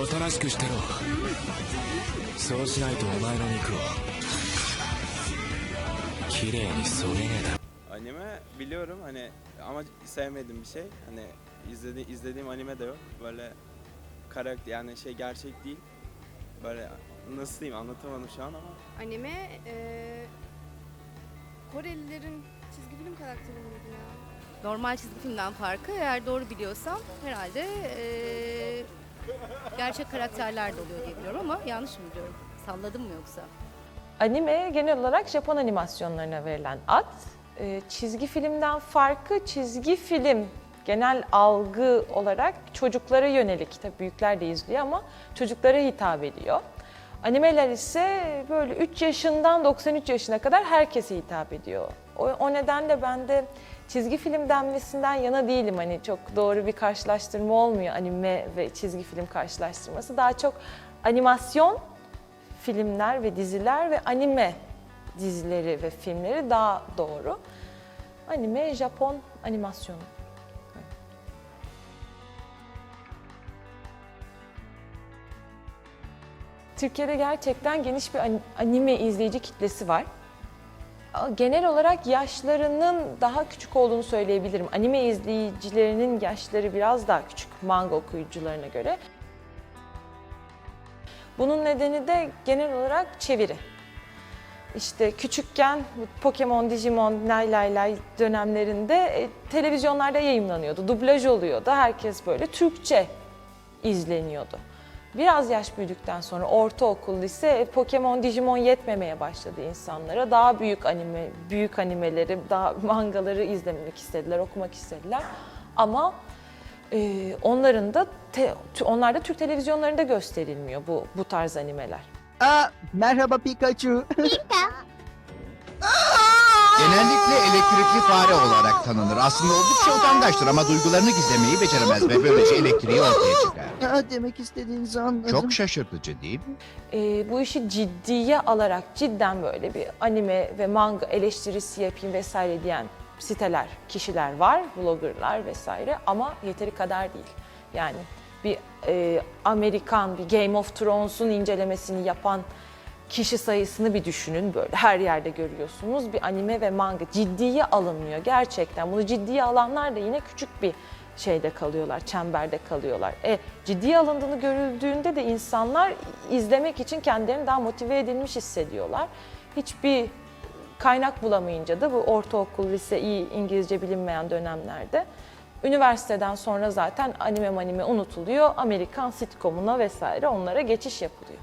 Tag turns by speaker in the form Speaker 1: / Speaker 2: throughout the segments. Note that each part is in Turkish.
Speaker 1: おとなしくしてろそうしないとお前の肉を綺麗にそげねえだ
Speaker 2: Anime biliyorum hani ama sevmediğim bir şey. Hani izledi, izlediğim anime de yok. Böyle karakter yani şey gerçek değil. Böyle nasıl diyeyim anlatamadım şu an ama.
Speaker 3: Anime eee Korelilerin çizgi film karakteri miydi ya? Normal çizgi filmden farkı eğer doğru biliyorsam herhalde eee, gerçek karakterler de oluyor diye biliyorum ama yanlış mı biliyorum? Salladım mı yoksa?
Speaker 4: Anime genel olarak Japon animasyonlarına verilen ad. Ee, çizgi filmden farkı çizgi film genel algı olarak çocuklara yönelik. Tabii büyükler de izliyor ama çocuklara hitap ediyor. Animeler ise böyle 3 yaşından 93 yaşına kadar herkese hitap ediyor. O, o nedenle ben de çizgi film denmesinden yana değilim. Hani çok doğru bir karşılaştırma olmuyor anime ve çizgi film karşılaştırması. Daha çok animasyon filmler ve diziler ve anime dizileri ve filmleri daha doğru. Anime Japon animasyonu. Türkiye'de gerçekten geniş bir an- anime izleyici kitlesi var. Genel olarak yaşlarının daha küçük olduğunu söyleyebilirim. Anime izleyicilerinin yaşları biraz daha küçük manga okuyucularına göre. Bunun nedeni de genel olarak çeviri. İşte küçükken Pokemon, Digimon, Lay Lay Lay dönemlerinde e, televizyonlarda yayınlanıyordu. Dublaj oluyordu. Herkes böyle Türkçe izleniyordu. Biraz yaş büyüdükten sonra ortaokul, lise e, Pokemon, Digimon yetmemeye başladı insanlara. Daha büyük anime, büyük animeleri, daha mangaları izlemek istediler, okumak istediler. Ama ee, onların da te, onlar da Türk televizyonlarında gösterilmiyor bu bu tarz animeler.
Speaker 5: Aa, merhaba Pikachu.
Speaker 6: Genellikle elektrikli fare olarak tanınır. Aslında oldukça utangaçtır ama duygularını gizlemeyi beceremez ve böylece elektriği ortaya çıkar.
Speaker 5: Aa, demek istediğinizi anladım.
Speaker 6: Çok şaşırtıcı değil mi?
Speaker 4: Ee, bu işi ciddiye alarak cidden böyle bir anime ve manga eleştirisi yapayım vesaire diyen siteler, kişiler var, bloggerlar vesaire ama yeteri kadar değil. Yani bir e, Amerikan, bir Game of Thrones'un incelemesini yapan kişi sayısını bir düşünün böyle her yerde görüyorsunuz. Bir anime ve manga ciddiye alınmıyor gerçekten. Bunu ciddiye alanlar da yine küçük bir şeyde kalıyorlar, çemberde kalıyorlar. E, ciddiye alındığını görüldüğünde de insanlar izlemek için kendilerini daha motive edilmiş hissediyorlar. Hiçbir kaynak bulamayınca da bu ortaokul, lise, iyi İngilizce bilinmeyen dönemlerde üniversiteden sonra zaten anime manime unutuluyor. Amerikan sitcomuna vesaire onlara geçiş yapılıyor.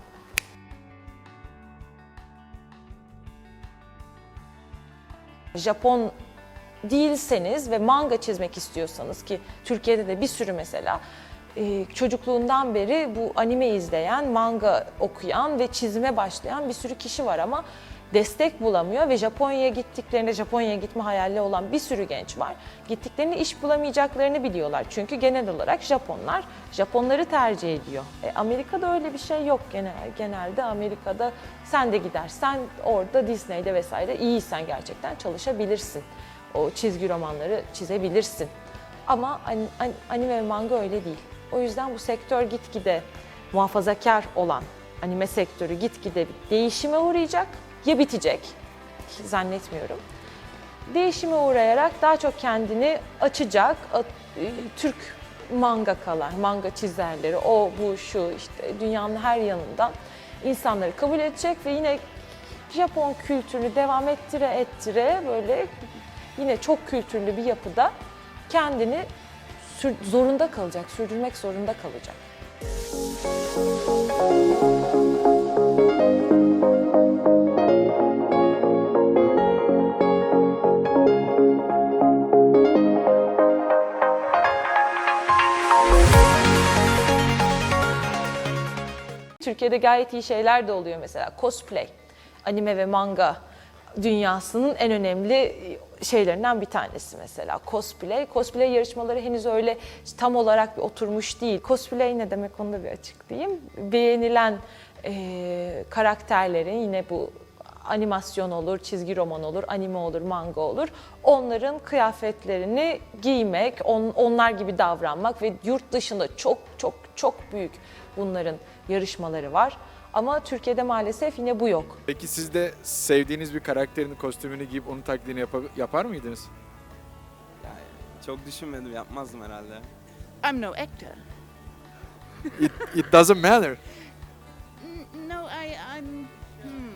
Speaker 4: Japon değilseniz ve manga çizmek istiyorsanız ki Türkiye'de de bir sürü mesela e, çocukluğundan beri bu anime izleyen, manga okuyan ve çizime başlayan bir sürü kişi var ama destek bulamıyor ve Japonya'ya gittiklerinde Japonya'ya gitme hayali olan bir sürü genç var. Gittiklerinde iş bulamayacaklarını biliyorlar. Çünkü genel olarak Japonlar Japonları tercih ediyor. E, Amerika'da öyle bir şey yok genel genelde. Amerika'da sen de gidersen orada Disney'de vesaire iyiysen gerçekten çalışabilirsin. O çizgi romanları çizebilirsin. Ama an- an- anime ve manga öyle değil. O yüzden bu sektör gitgide muhafazakar olan anime sektörü gitgide değişime uğrayacak ya bitecek zannetmiyorum. Değişime uğrayarak daha çok kendini açacak e, Türk mangakalar, manga çizerleri, o bu şu işte dünyanın her yanından insanları kabul edecek ve yine Japon kültürünü devam ettire ettire böyle yine çok kültürlü bir yapıda kendini zorunda kalacak, sürdürmek zorunda kalacak. Türkiye'de gayet iyi şeyler de oluyor mesela cosplay, anime ve manga dünyasının en önemli şeylerinden bir tanesi mesela cosplay. Cosplay yarışmaları henüz öyle tam olarak bir oturmuş değil. Cosplay ne demek onu da bir açıklayayım. Beğenilen e, karakterlerin yine bu animasyon olur, çizgi roman olur, anime olur, manga olur. Onların kıyafetlerini giymek, on- onlar gibi davranmak ve yurt dışında çok çok çok büyük bunların yarışmaları var. Ama Türkiye'de maalesef yine bu yok.
Speaker 7: Peki siz de sevdiğiniz bir karakterin kostümünü giyip onun taklidini yapa- yapar mıydınız?
Speaker 2: Yani çok düşünmedim yapmazdım herhalde.
Speaker 8: I'm no actor.
Speaker 7: It, it doesn't matter.
Speaker 8: No, I, I'm. Hmm.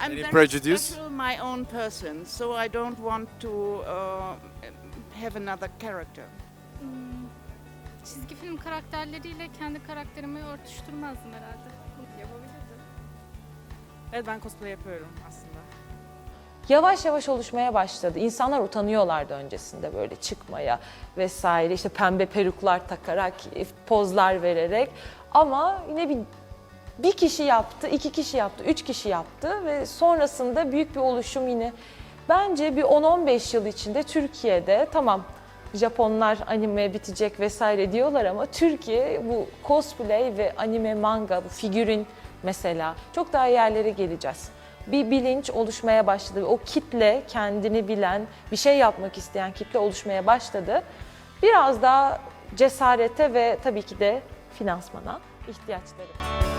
Speaker 8: I'm
Speaker 7: Any prejudice?
Speaker 8: special my own person, so I don't want to uh, have another character.
Speaker 9: Hmm, Çizgi film karakterleriyle kendi karakterimi örtüştürmezdim herhalde. Yapabilirdim.
Speaker 10: Evet ben cosplay yapıyorum aslında.
Speaker 4: Yavaş yavaş oluşmaya başladı. İnsanlar utanıyorlardı öncesinde böyle çıkmaya vesaire. İşte pembe peruklar takarak, pozlar vererek. Ama yine bir bir kişi yaptı, iki kişi yaptı, üç kişi yaptı ve sonrasında büyük bir oluşum yine bence bir 10-15 yıl içinde Türkiye'de tamam Japonlar anime bitecek vesaire diyorlar ama Türkiye bu cosplay ve anime manga, bu figürin mesela çok daha yerlere geleceğiz. Bir bilinç oluşmaya başladı. O kitle kendini bilen, bir şey yapmak isteyen kitle oluşmaya başladı. Biraz daha cesarete ve tabii ki de finansmana ihtiyaçları.